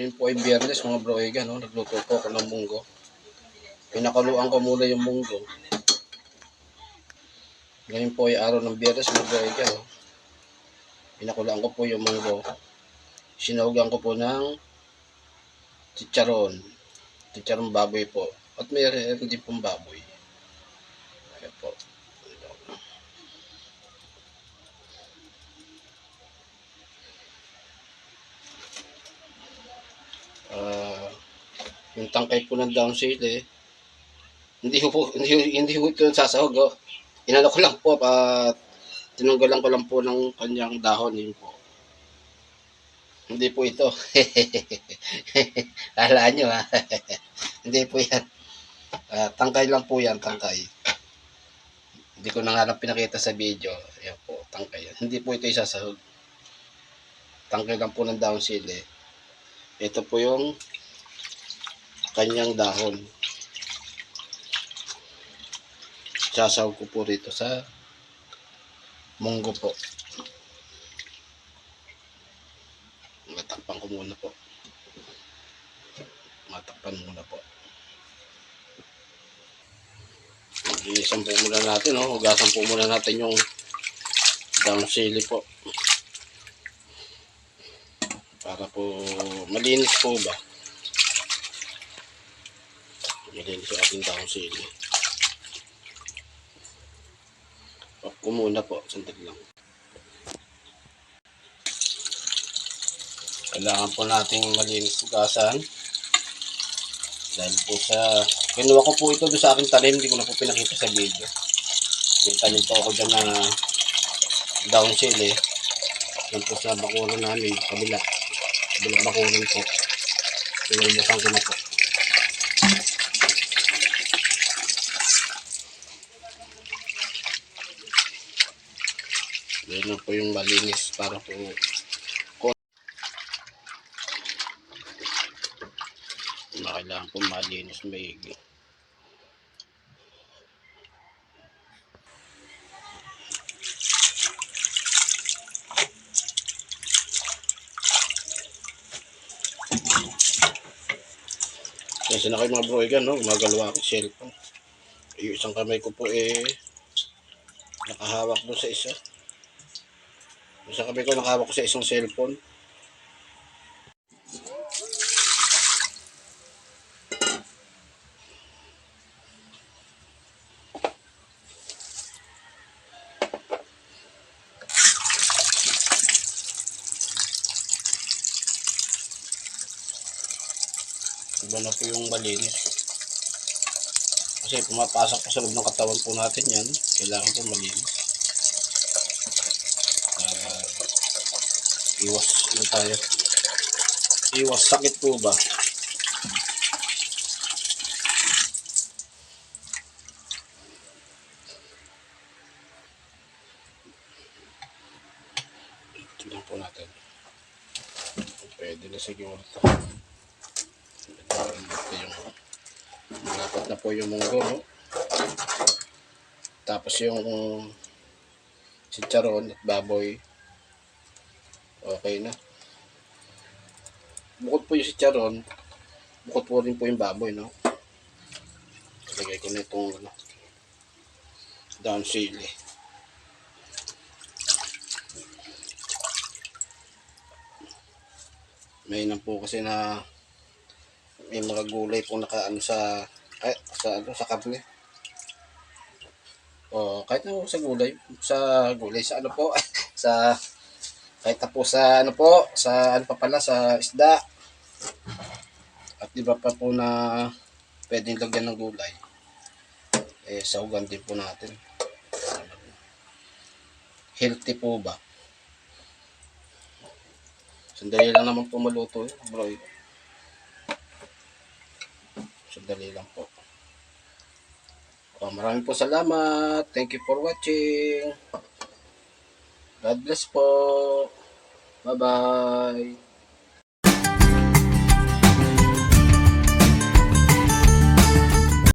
Ngayon po ay biyernes mga bro Ega, no? Nagluto po ako ng munggo. Pinakaluan ko muna yung munggo. Ngayon po ay araw ng biyernes mga bro Ega, no? Pinakulaan ko po yung munggo. Sinahugan ko po ng chicharon. Chicharon baboy po. At may rin din pong baboy. Ayan po. Yung tangkay po ng down sale eh. Hindi po, hindi, hindi ko ito sasahog. Oh. Inano ko lang po, at tinanggalan ko lang po ng kanyang dahon. Yun po. Hindi po ito. Kala nyo ha. hindi po yan. Ah, tangkay lang po yan, tangkay. Hindi ko na nga lang pinakita sa video. Ayan po, tangkay yan. Hindi po ito isasahog. Tangkay lang po ng down sale eh. Ito po yung kanyang dahon. Sasawag ko po rito sa munggo po. Matakpan ko muna po. Matakpan muna po. Ilisan po muna natin, no? Hugasan po muna natin yung down sili po. Para po malinis po ba? Malinis yung ating down sili. Off ko muna po, sandali lang. Kailangan po nating malinis hugasan. Dahil po sa... Kinuha ko po ito doon sa aking talim, hindi ko na po pinakita sa video. Yung talim po ako dyan na down sili. Yan po sa bakuran namin, kabila. Kabilang bakuran po. Pinulubukan ko na po. Yan na po yung malinis para po na kailangan po malinis maigi. Kasi na kayo mga bro, yan, no? Gumagalawa ako cellphone. Yung isang kamay ko po eh nakahawak doon sa isa. Isang kamay ko nakahawak ko sa isang cellphone. Iba na po yung malinis. Kasi pumapasok po sa loob ng katawan po natin yan. Kailangan po malinis. Iwas ano tayo. Iwas sakit po ba? Tignan po natin. Pwede na siguro ito. Malapat na po yung munggo. No? Tapos yung chicharon at baboy. Okay na. Bukod po yung chicharon, bukod po rin po yung baboy, no? Lagay ko na itong ano, down sili. May nang po kasi na may mga gulay po nakaano sa ay, sa ano sa karne. O kahit na sa gulay, sa gulay sa ano po, sa kahit na po sa ano po, sa ano pa pala sa isda. At iba pa po na pwedeng lagyan ng gulay. Eh saugan din po natin. Healthy po ba? Sandali lang naman po maluto eh, bro. Sandali lang po. Oh, maraming po salamat. Thank you for watching. God bless po. Bye-bye.